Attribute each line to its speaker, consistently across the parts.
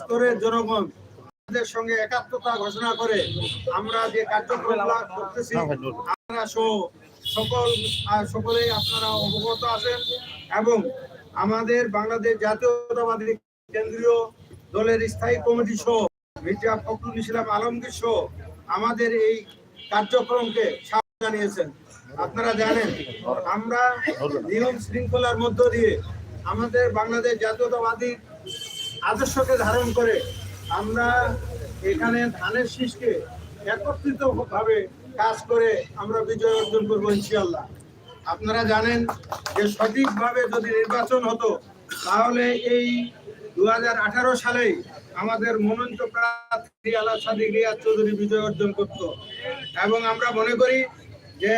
Speaker 1: স্তরের জনগণ আমাদের সঙ্গে একাত্মতা ঘোষণা করে আমরা যে কার্যক্রম করতেছি, আপনারা সহ সকল সকলেই আপনারা অবগত আছেন এবং আমাদের বাংলাদেশ জাতীয়তাবাদী কেন্দ্রীয় দলের স্থায়ী কমিটি সহ মির্জা ফখরুল ইসলাম আলমগীর সহ আমাদের এই কার্যক্রমকে স্বাগত জানিয়েছেন। আপনারা জানেন, আমরা নিয়ম শৃঙ্খলার মধ্য দিয়ে আমাদের বাংলাদেশ জাতীয়তাবাদী আদর্শকে ধারণ করে আমরা এখানে ধানের শীষকে একত্রিত ভাবে কাজ করে আমরা বিজয় অর্জন করব ইনশাল্লাহ আপনারা জানেন যে সঠিকভাবে যদি নির্বাচন হতো, তাহলে এই দু হাজার আঠারো সালেই আমাদের মনোনীত প্রার্থী আলাদ সাদিক রিয়াজ চৌধুরী বিজয় অর্জন করত। এবং আমরা মনে করি যে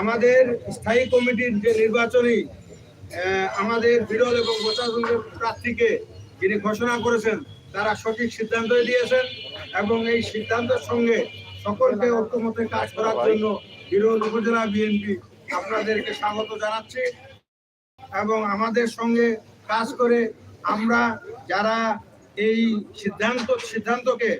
Speaker 1: আমাদের স্থায়ী কমিটির যে নির্বাচনী আমাদের বিরল এবং গোচাগুঞ্জের প্রার্থীকে যিনি ঘোষণা করেছেন তারা সঠিক সিদ্ধান্ত দিয়েছেন এবং এই সিদ্ধান্তের সঙ্গে সকলকে ঐক্যমতে কাজ করার জন্য বিরোধ উপজেলা বিএনপি আপনাদেরকে স্বাগত জানাচ্ছি এবং আমাদের সঙ্গে কাজ করে আমরা যারা এই সিদ্ধান্ত সিদ্ধান্তকে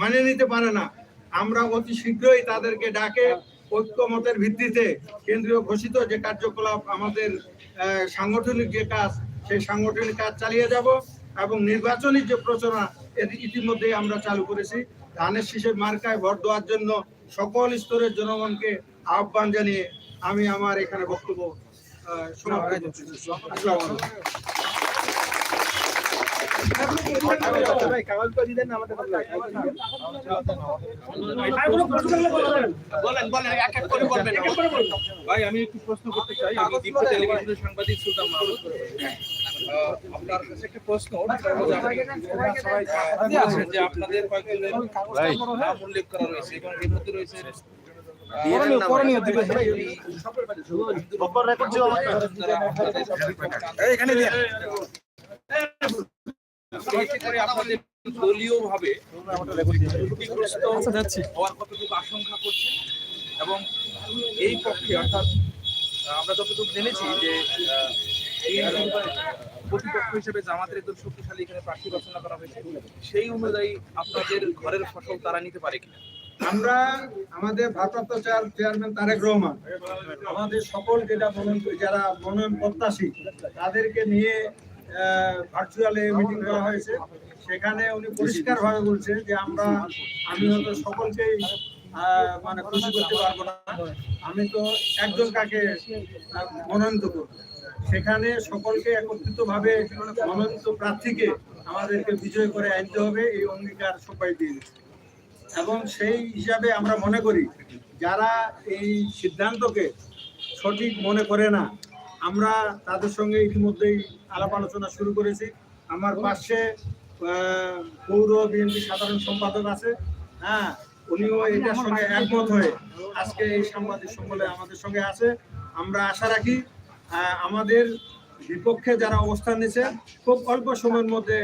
Speaker 1: মানে নিতে পারে না আমরা অতি শীঘ্রই তাদেরকে ডাকে ঐক্যমতের ভিত্তিতে কেন্দ্রীয় ঘোষিত যে কার্যকলাপ আমাদের সাংগঠনিক যে কাজ সেই সাংগঠনিক কাজ চালিয়ে যাব এবং নির্বাচনী যে প্রচারণা এটি ইতিমধ্যেই আমরা চালু করেছি। ধানের শীষের মার্কায় ভোট দেওয়ার জন্য সকল স্তরের জনগণকে আহ্বান জানিয়ে আমি আমার এখানে বক্তব্য সমাপ্ত
Speaker 2: ভাই আমি একটু প্রশ্ন করতে চাই আমি দীপ্ত টেলিভিশনের সাংবাদিক সুলতান মাহমুদ আহ, আপনার কাছে একটা প্রশ্ন সেটা যে আপনাদের কয়েকজনের নাম উল্লেখ করা রয়েছে এবং এর মধ্যে রয়েছে এতে করে আপনাদের দলীয় ভাবে ক্ষতিগ্রস্ত হওয়ার কতটুকু আশঙ্কা করছেন এবং এই পক্ষে অর্থাৎ আমরা যতটুকু জেনেছি যে প্রতিপক্ষ হিসেবে জামাতের একজন শক্তিশালী এখানে প্রার্থী রচনা করা হয়েছে সেই অনুযায়ী আপনাদের ঘরের ফসল তারা নিতে পারে কিনা?
Speaker 1: আমরা আমাদের ভারপ্রাপ্ত চেয়ারম্যান তারেক রহমান আমাদের সকল যেটা মনোনয়ন যারা মনোনয়ন প্রত্যাশী তাদেরকে নিয়ে ভার্চুয়ালে মিটিং করা হয়েছে। সেখানে উনি পরিষ্কার ভাবে বলছে যে আমরা, আমি হয়তো সকলকেই মানে খুশি করতে পারব না। আমি তো একজন কাকে মনোনীত করব। সেখানে সকলকে একত্রিত ভাবে মনোনীত প্রার্থীকে আমাদেরকে বিজয় করে আনতে হবে, এই অঙ্গীকার সবাই দিয়ে এবং সেই হিসাবে আমরা মনে করি, যারা এই সিদ্ধান্তকে সঠিক মনে করে না আমরা তাদের সঙ্গে ইতিমধ্যেই আলাপ আলোচনা শুরু করেছি। আমার পাশে পৌর বিএনপি সাধারণ সম্পাদক আছে। হ্যাঁ উনিও এটার সঙ্গে একমত হয়ে আজকে এই সাংবাদিক সম্মেলনে আমাদের সঙ্গে আছে। আমরা আশা রাখি আমাদের বিপক্ষে যারা অবস্থান নিচ্ছে খুব অল্প সময়ের মধ্যে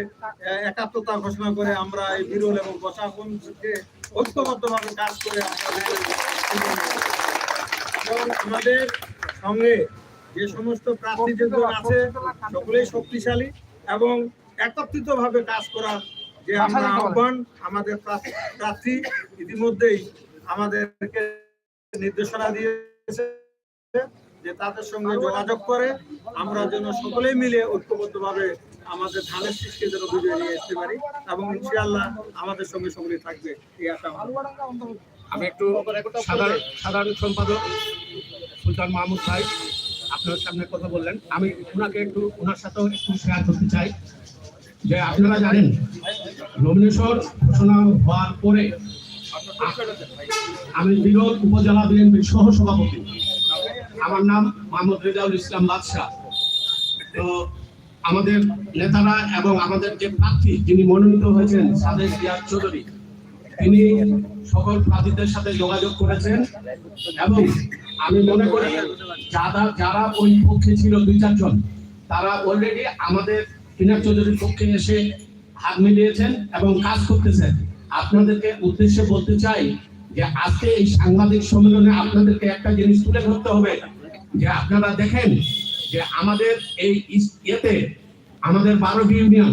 Speaker 1: একাত্মতা ঘোষণা করে আমরা এই বিরল এবং বসাগুনকে ঐক্যবদ্ধভাবে কাজ করে আমাদের সঙ্গে যে সমস্ত প্রার্থী যোগ্য আছে সকলেই শক্তিশালী এবং একত্রিত ভাবে কাজ করা যে আমরা আহ্বান আমাদের প্রার্থী- ইতিমধ্যেই আমাদেরকে নির্দেশনা দিয়েছে যে তাদের সঙ্গে যোগাযোগ করে আমরা যেন সকলেই মিলে ঐক্যবদ্ধভাবে আমাদের ধানের শীষকে যেন বিজয় নিয়ে আসতে পারি এবং ইনশাআল্লাহ আমাদের সঙ্গে সকলেই থাকবে এই আশা
Speaker 3: আমি একটু সাধারণ সাধারণ সম্পাদক সুলতান মাহমুদ ভাই। আপনার সামনে কথা বললেন। আমি ওনাকে একটু ওনার সাথেও একটু শেয়ার করতে চাই। যে আপনারা জানেন নমিনেশন ঘোষণা হওয়ার পরে আমি বিরোধ উপজেলা বিএনপির সহ সভাপতি আমার নাম মোহাম্মদ রেজাউল ইসলাম বাদশাহ। তো আমাদের নেতারা এবং আমাদের যে প্রার্থী, যিনি মনোনীত হয়েছেন সাদেশ রিয়াজ চৌধুরী তিনি সকল প্রার্থীদের সাথে যোগাযোগ করেছেন এবং আমি মনে করি যারা যারা ওই পক্ষে ছিল দুই চারজন, তারা অলরেডি আমাদের ইনার চৌধুরীর পক্ষে এসে হাত মিলিয়েছেন এবং কাজ করতেছেন। আপনাদেরকে উদ্দেশ্যে বলতে চাই যে আজকে এই সাংবাদিক সম্মেলনে আপনাদেরকে একটা জিনিস তুলে ধরতে হবে যে আপনারা দেখেন যে আমাদের এই ইয়েতে আমাদের বারোটি ইউনিয়ন,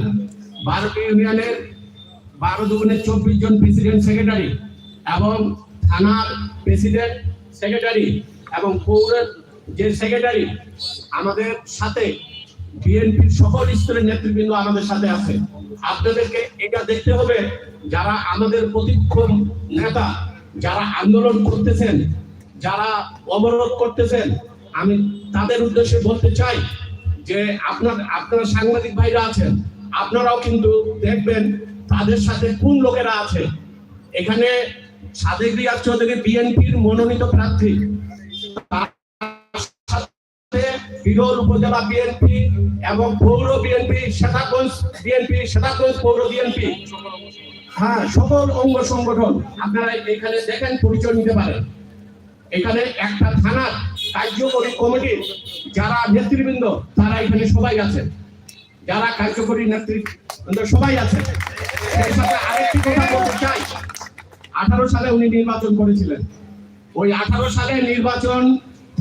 Speaker 3: বারোটি ইউনিয়নের বারো দুগুণে চব্বিশ জন প্রেসিডেন্ট সেক্রেটারি এবং থানার প্রেসিডেন্ট সেক্রেটারি এবং পৌরের যে সেক্রেটারি আমাদের সাথে বিএনপির সকল স্তরের নেতৃবৃন্দ আমাদের সাথে আছে। আপনাদেরকে এটা দেখতে হবে, যারা আমাদের প্রতিপক্ষ নেতা, যারা আন্দোলন করতেছেন, যারা অবরোধ করতেছেন, আমি তাদের উদ্দেশ্যে বলতে চাই যে আপনার, আপনারা সাংবাদিক ভাইরা আছেন, আপনারাও কিন্তু দেখবেন তাদের সাথে কোন লোকেরা আছে? এখানে সাদেক রিয়াজ চৌধুরী বিএনপির মনোনীত প্রার্থী। বিরল উপজেলা বিএনপি এবং পৌর বিএনপি শেখাগঞ্জ বিএনপি শেখাগঞ্জ পৌর বিএনপি। হ্যাঁ সকল অঙ্গ সংগঠন। আপনারা এখানে দেখেন, পরিচয় নিতে পারেন। এখানে একটা থানার কার্যকরী কমিটির যারা নেতৃবৃন্দ, তারা এখানে সবাই আছেন। যারা কার্যকরী নেতৃবৃন্দ সবাই আছে। সেই সাথে আরেকটি কথা বলতে চাই। আঠারো সালে উনি নির্বাচন করেছিলেন। ওই আঠারো সালে নির্বাচন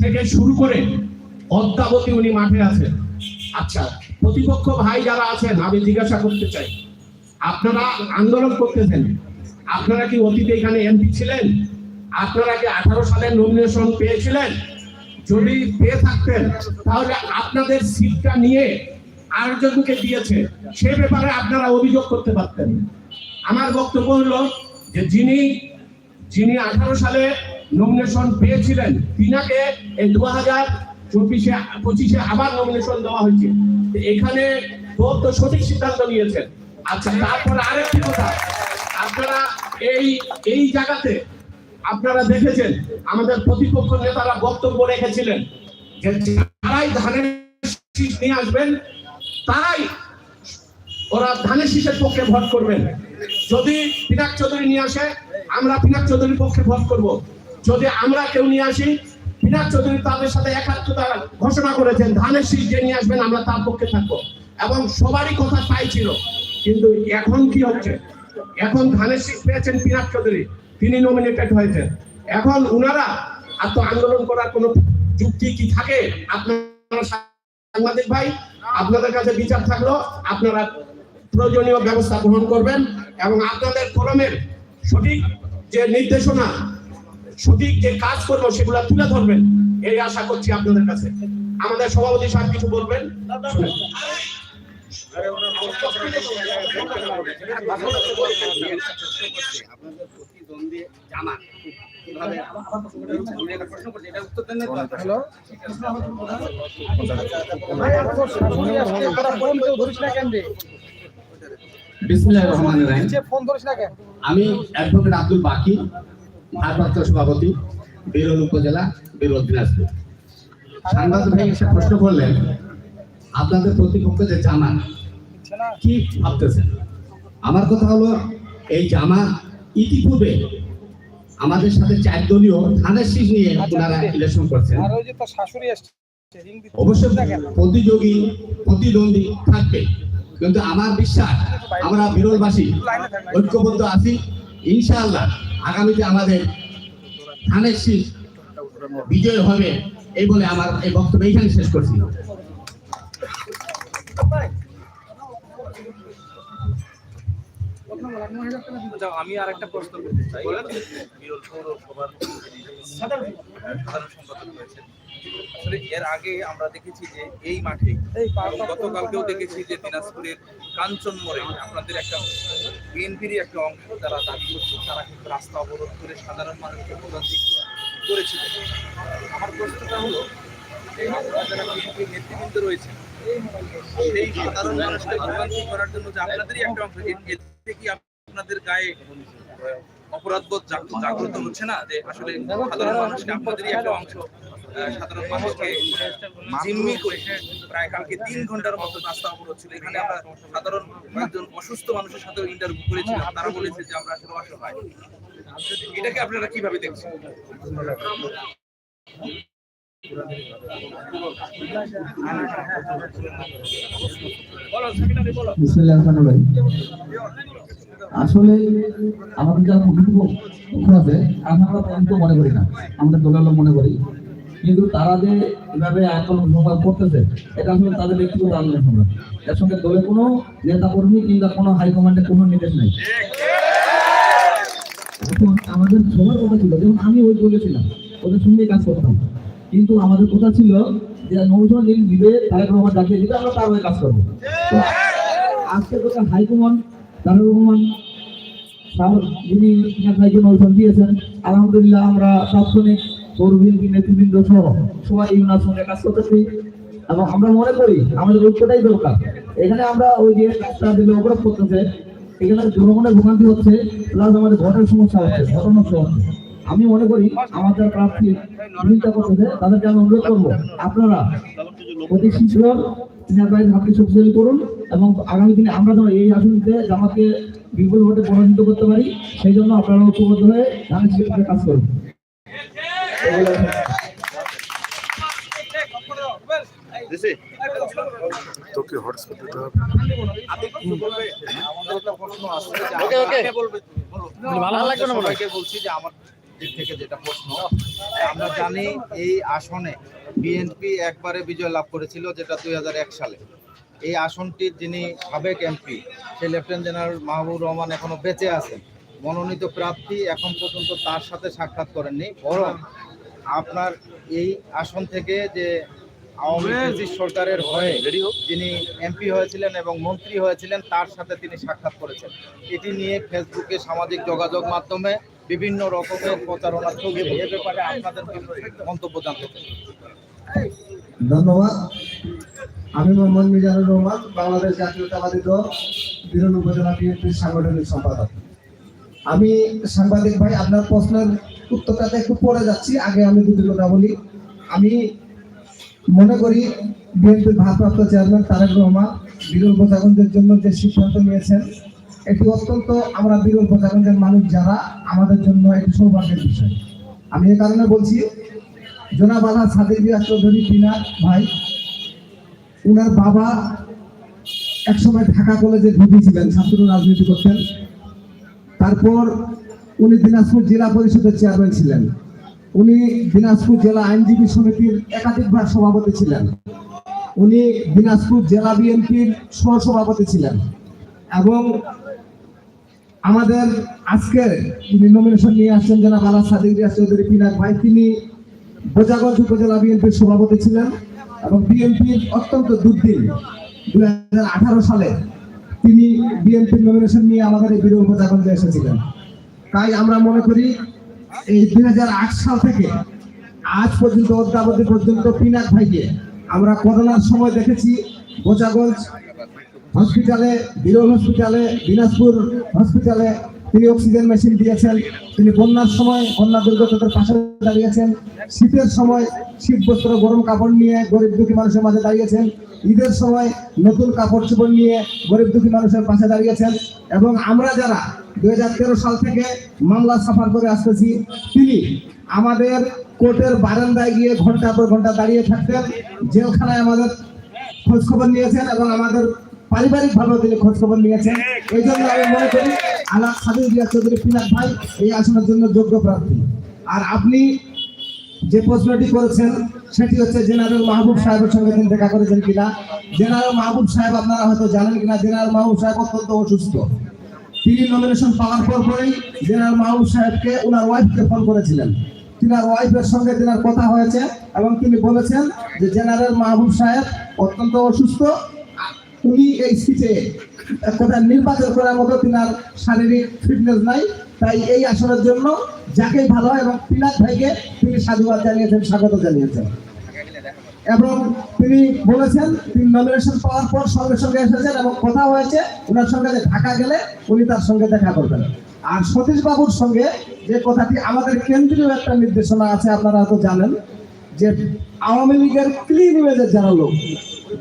Speaker 3: থেকে শুরু করে অদ্যাবধি উনি মাঠে আছেন। আচ্ছা প্রতিপক্ষ ভাই যারা আছেন, আমি জিজ্ঞাসা করতে চাই, আপনারা আন্দোলন করতেছেন। আপনারা কি অতীতে এখানে এমপি ছিলেন? আপনারা কি আঠারো সালে নমিনেশন পেয়েছিলেন? যদি পেয়ে থাকতেন, তাহলে আপনাদের সিটটা নিয়ে আরেকজনকে দিয়েছে, সে ব্যাপারে আপনারা অভিযোগ করতে পারতেন। আমার বক্তব্য হলো যে যিনি যিনি আঠারো সালে নমিনেশন পেয়েছিলেন, তিনাকে এই দু হাজার চব্বিশে, পঁচিশে আবার নমিনেশন দেওয়া হয়েছে। এখানে ভোট তো সঠিক সিদ্ধান্ত নিয়েছেন। আচ্ছা তারপরে আরেকটি কথা। আপনারা এই এই জায়গাতে আপনারা দেখেছেন, আমাদের প্রতিপক্ষ নেতারা বক্তব্য রেখেছিলেন যে যারাই ধানের নিয়ে আসবেন তারাই ওরা ধানের শীষের পক্ষে ভোট করবেন। যদি পিনাক চৌধুরী নিয়ে আসে, আমরা পিনাক চৌধুরীর পক্ষে ভোট করব। যদি আমরা কেউ নিয়ে আসি, পিনাক চৌধুরী তাদের সাথে একাত্মতা ঘোষণা করেছেন, ধানের শীষ যে নিয়ে আসবেন, আমরা তার পক্ষে থাকব। এবং সবারই কথা তাই ছিল। কিন্তু এখন কি হচ্ছে? এখন ধানের শীষ পেয়েছেন পিনাক চৌধুরী, তিনি নমিনেটেড হয়েছেন। এখন উনারা তো আন্দোলন করার কোনো যুক্তি কি থাকে? আপনারা সাংবাদিক ভাই আপনাদের কাছে বিচার থাকল, আপনারা প্রয়োজনীয় ব্যবস্থা গ্রহণ করবেন এবং আপনাদের কলমের সঠিক যে নির্দেশনা, সঠিক যে কাজ করব সেগুলো তুলে ধরবেন, এই আশা করছি আপনাদের কাছে আমাদের সভাপতি সাহেব কিছু বলবেন।
Speaker 4: কীভাবে প্রশ্ন করছে এটা উত্তর দেন
Speaker 5: হ্যালো? কেন?
Speaker 6: আমি অ্যাডভোকেট আব্দুল বাকি ভারপ্রাপ্ত সভাপতি বেরোল উপজেলা বেরোল দিনাজপুর। সাংবাদিক ভাই এসে প্রশ্ন করলেন আপনাদের প্রতিপক্ষ যে জামা? কি ভাবতেছেন? আমার কথা হলো এই জামা ইতিপূর্বে আমাদের সাথে চার দলীয় ধানের শীষ নিয়ে ওনারা ইলেকশন করছেন। অবশ্যই প্রতিযোগী প্রতিদ্বন্দ্বী থাকবে। কিন্তু আমার বিশ্বাস আমরা বিরলবাসী ঐক্যবদ্ধ আছি ইনশাআল্লাহ আগামীতে আমাদের ধানের শীষ বিজয় হবে এই বলে আমার এই বক্তব্য এইখানে শেষ করছি।
Speaker 2: আমি আর একটা প্রশ্ন করতে চাই। বিরল পৌরসভার সাধারণ সম্পাদক রয়েছেন। আসলে এর আগে আমরা দেখেছি যে এই মাঠে গতকালকেও দেখেছি যে দিনাজপুরের কাঞ্চন মোড়ে আপনাদের একটা বিএনপিরই একটা অংশ যারা দাবি করছে তারা কিন্তু রাস্তা অবরোধ করে সাধারণ মানুষকে ভোগান্তি করেছিল। আমার প্রশ্নটা হলো যারা বিএনপির নেতৃবৃন্দ রয়েছে সেই সাধারণ মানুষকে ভোগান্তি করার জন্য যে আপনাদেরই একটা অংশ এতে কি আপনাদের গায়ে অপরাধবোধ জাগ্রত হচ্ছে না? যে আসলে সাধারণ মানুষকে, আপনাদেরই একটা অংশ সাধারণ মানুষকে জিম্মি করে প্রায় কালকে তিন ঘণ্টার মতো রাস্তা অবরোধ ছিল। এখানে আমরা সাধারণ কয়েকজন অসুস্থ মানুষের সাথে ইন্টারভিউ করেছিলাম। তারা বলেছে যে আমরা আসলে অসহায়। এটাকে আপনারা কীভাবে দেখছেন? বলো বলো
Speaker 7: বিসমিল্লাহির রহমানির রহিম। আসলে আমাদের যারা প্রকৃত পক্ষ আছে আমরা পর্যন্ত মনে করি না। আমাদের দলের লোক মনে করি। কিন্তু তারা যে এভাবে আন্দোলন সংগ্রাম করতেছে, এটা আসলে তাদের ব্যক্তিগত আন্দোলন সংগ্রাম এর সঙ্গে দলে কোনো নেতা কর্মী কিংবা কোনো হাইকমান্ডের কোনো নির্দেশ নেই। আমাদের সবার কথা ছিল, যেমন আমি ওই দলে ছিলাম, ওদের সঙ্গে কাজ করতাম। কিন্তু আমাদের কথা ছিল যে নৌজন লিঙ্ক দিবে তারেক রহমান ডাকিয়ে দিবে, আমরা তার হয়ে কাজ করব। তো আজকে তোকে হাইকমান্ড তারেক রহমান যিনি ভাইকে নৌজন দিয়েছেন, আলহামদুলিল্লাহ আমরা তাৎক্ষণিক পৌর বিএনপি নেতৃবৃন্দ সহ সবাই এই ওনার সঙ্গে কাজ করতেছি। এবং আমরা মনে করি আমাদের ঐক্যটাই দরকার। এখানে আমরা ওই যে রাস্তা দিলে অবরোধ করতেছে, এখানে জনগণের ভোগান্তি হচ্ছে প্লাস আমাদের ভোটের সমস্যা হচ্ছে সমস্যা হচ্ছে। আমি মনে করি আমাদের প্রার্থী বিরোধিতা করতেছে, তাদেরকে আমি অনুরোধ করব, আপনারা অতি শীঘ্র আপনি শক্তিশালী করুন। এবং আগামী দিনে আমরা যেন এই আসনটিতে জামাতকে বিপুল ভোটে পরাজিত করতে পারি সেই জন্য আপনারা ঐক্যবদ্ধ হয়ে ধানের শিল্পে কাজ করুন।
Speaker 2: আমাদের একটা প্রশ্ন আছে যে আমাকে বলবে বলো। সবাইকে বলছি যে আমার দিক থেকে যেটা প্রশ্ন আমরা জানি এই আসনে বিএনপি একবারে বিজয় লাভ করেছিল যেটা দুই হাজার এক সালে। এই আসনটির যিনি সাবেক এমপি সেই লেফটেন্যান্ট জেনারেল মাহবুব রহমান এখনও বেঁচে আছেন। মনোনীত প্রার্থী এখন পর্যন্ত তার সাথে সাক্ষাৎ করেননি বরং আপনার এই আসন থেকে যে আওয়ামী সরকারের হয়ে যিনি এমপি হয়েছিলেন এবং মন্ত্রী হয়েছিলেন তার সাথে তিনি সাক্ষাৎ করেছেন। এটি নিয়ে ফেসবুকে সামাজিক যোগাযোগ মাধ্যমে বিভিন্ন রকমের প্রচারণা চলছে এ ব্যাপারে আপনাদের মন্তব্য জানতে চাই
Speaker 8: ধন্যবাদ। আমি মোহাম্মদ মিজানুর রহমান, বাংলাদেশ জাতীয়তাবাদী দল বিরল উপজেলা বিএনপির সাংগঠনিক সম্পাদক। আমি সাংবাদিক ভাই, আপনার প্রশ্নের উত্তরটাতে একটু পরে যাচ্ছি, আগে আমি দুটি কথা বলি। আমি মনে করি বিএনপির ভারপ্রাপ্ত চেয়ারম্যান তারেক রহমান বিরল প্রজাগঞ্জের জন্য যে সিদ্ধান্ত নিয়েছেন, এটি অত্যন্ত আমরা বিরল প্রজাগঞ্জের মানুষ যারা, আমাদের জন্য একটি সৌভাগ্যের বিষয়। আমি এ কারণে বলছি, জনাব আলা সাদিক চৌধুরী বিনার ভাই উনার বাবা একসময় ঢাকা কলেজে ভর্তি ছিলেন, ছাত্র রাজনীতি করতেন। তারপর উনি দিনাজপুর জেলা পরিষদের চেয়ারম্যান ছিলেন। উনি দিনাজপুর জেলা আইনজীবী সমিতির একাধিকবার সভাপতি ছিলেন। উনি দিনাজপুর জেলা বিএনপির সহসভাপতি ছিলেন। এবং আমাদের আজকে যিনি নমিনেশন নিয়ে আসছেন জনাব আলা সাদিক চৌধুরী, পিনাক ভাই, তিনি বোজাগঞ্জ উপজেলা বিএনপির সভাপতি ছিলেন। এবং বিএনপির অত্যন্ত দুর্দিন, দুই হাজার সালে তিনি বিএনপির নমিনেশন নিয়ে আমাদের এই বিরল বোজাগঞ্জে এসেছিলেন। তাই আমরা মনে করি এই দুই হাজার আট সাল থেকে আজ পর্যন্ত, অদ্যাবধি পর্যন্ত পিনাক ভাইকে আমরা করোনার সময় দেখেছি বোজাগঞ্জ হসপিটালে বিরল হসপিটালে দিনাজপুর হসপিটালে তিনি অক্সিজেন মেশিন দিয়েছেন। তিনি বন্যার সময় বন্যা দুর্গতদের পাশে দাঁড়িয়েছেন। শীতের সময় শীত বস্ত্র, গরম কাপড় নিয়ে গরিব দুঃখী মানুষের মাঝে দাঁড়িয়েছেন। ঈদের সময় নতুন কাপড় চোপড় নিয়ে গরিব দুঃখী মানুষের পাশে দাঁড়িয়েছেন। এবং আমরা যারা দু হাজার তেরো সাল থেকে মামলা সাফার করে আসতেছি, তিনি আমাদের কোর্টের বারান্দায় গিয়ে ঘণ্টা পর ঘণ্টা দাঁড়িয়ে থাকতেন। জেলখানায় আমাদের খোঁজখবর নিয়েছেন এবং আমাদের পারিবারিক ভাবে তিনি খোঁজখবর নিয়েছেন। এই জন্য আমি মনে করি আলা সাদিক রিয়া চৌধুরী পিনাক ভাই এই আসনের জন্য যোগ্য প্রার্থী। আর আপনি যে প্রশ্নটি করেছেন, সেটি হচ্ছে জেনারেল মাহবুব সাহেবের সঙ্গে তিনি দেখা করেছেন কিনা? জেনারেল মাহবুব সাহেব আপনারা হয়তো জানেন কিনা, জেনারেল মাহবুব সাহেব অত্যন্ত অসুস্থ। তিনি নমিনেশন পাওয়ার পর পরেই জেনারেল মাহবুব সাহেবকে ওনার ওয়াইফকে ফোন করেছিলেন। তিনার ওয়াইফের সঙ্গে তিনার কথা হয়েছে এবং তিনি বলেছেন যে জেনারেল মাহবুব সাহেব অত্যন্ত অসুস্থ। উনি এই সিটে কোথায় নির্বাচন করার মতো তিনার শারীরিক ফিটনেস নাই, তাই এই আসনের জন্য যাকেই ভালো এবং পিনাক ভাইকে তিনি সাধুবাদ জানিয়েছেন, স্বাগত জানিয়েছেন। এবং তিনি বলেছেন, তিনি নমিনেশন পাওয়ার পর সঙ্গে সঙ্গে এসেছেন এবং কথা হয়েছে, ওনার সঙ্গে যে ঢাকা গেলে উনি তার সঙ্গে দেখা করবেন। আর সতীশ বাবুর সঙ্গে যে কথাটি আমাদের কেন্দ্রীয় একটা নির্দেশনা আছে, আপনারা হয়তো জানেন, যে আওয়ামী লীগের ক্লিন ইমেজের যারা লোক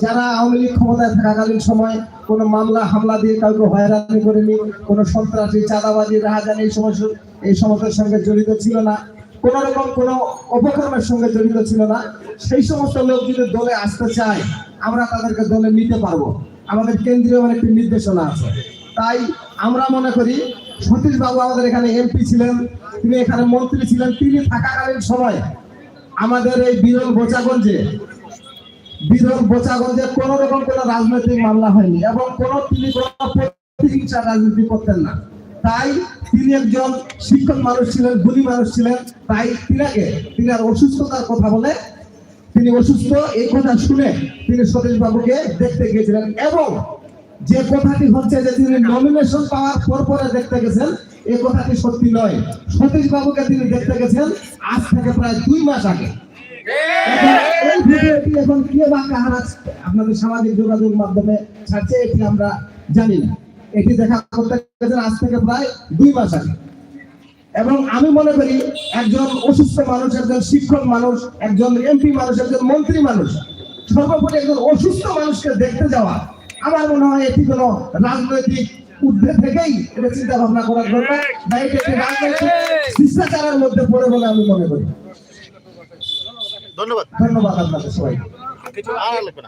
Speaker 8: যারা আওয়ামী লীগ ক্ষমতায় থাকাকালীন সময় কোনো মামলা, হামলা দিয়ে কাউকে হয়রানি করেনি, কোনো সন্ত্রাসী, চাঁদাবাজি, রাহাজানি এই সমস্ত, এই সমস্যার সঙ্গে জড়িত ছিল না, কোন রকম কোনো অপকর্মের সঙ্গে জড়িত ছিল না, সেই সমস্ত লোক যদি দলে আসতে চায়, আমরা তাদেরকে দলে নিতে পারব। আমাদের কেন্দ্রীয় মানে একটি নির্দেশনা আছে। তাই আমরা মনে করি সতীশ বাবু আমাদের এখানে এমপি ছিলেন, তিনি এখানে মন্ত্রী ছিলেন, তিনি থাকাকালীন সময় আমাদের এই বিরল বোচাগঞ্জে বোচাগঞ্জে কোন রকম কোন রাজনৈতিক মামলা হয়নি এবং কোন তিনি রাজনীতি করতেন না। তাই তিনি একজন শিক্ষক মানুষ ছিলেন মানুষ ছিলেন। তাই তিনাকে তিনি আর অসুস্থতার কথা বলে তিনি অসুস্থ, এই কথা শুনে তিনি সতীশ বাবুকে দেখতে গিয়েছিলেন এবং যে কথাটি হচ্ছে যে তিনি নমিনেশন পাওয়ার পর পরে দেখতে গেছেন এই কথাটি সত্যি নয়। সতীশ বাবুকে তিনি দেখতে গেছেন আজ থেকে প্রায় দুই মাস আগে। এই ভিডিওটি এখন কে বা কাহারা আপনাদের সামাজিক যোগাযোগ মাধ্যমে ছাড়ছে এটি আমরা জানি না। এটি দেখা করতে গেছেন আজ থেকে প্রায় দুই মাস আগে। এবং আমি মনে করি একজন অসুস্থ মানুষ একজন শিক্ষক মানুষ একজন এমপি মানুষ একজন মন্ত্রী মানুষ সর্বোপরি একজন অসুস্থ মানুষকে দেখতে যাওয়া আমার মনে হয় এটি কোনো রাজনৈতিক ঊর্ধ্বে থেকেই এটা চিন্তা ভাবনা করার দরকার বা এটি একটি রাজনৈতিক শিষ্টাচারের মধ্যে পড়ে বলে আমি মনে করি।
Speaker 6: ধন্যবাদ।
Speaker 8: ধন্যবাদ আপনাদের সবাই।
Speaker 6: কিছু আর লাগবে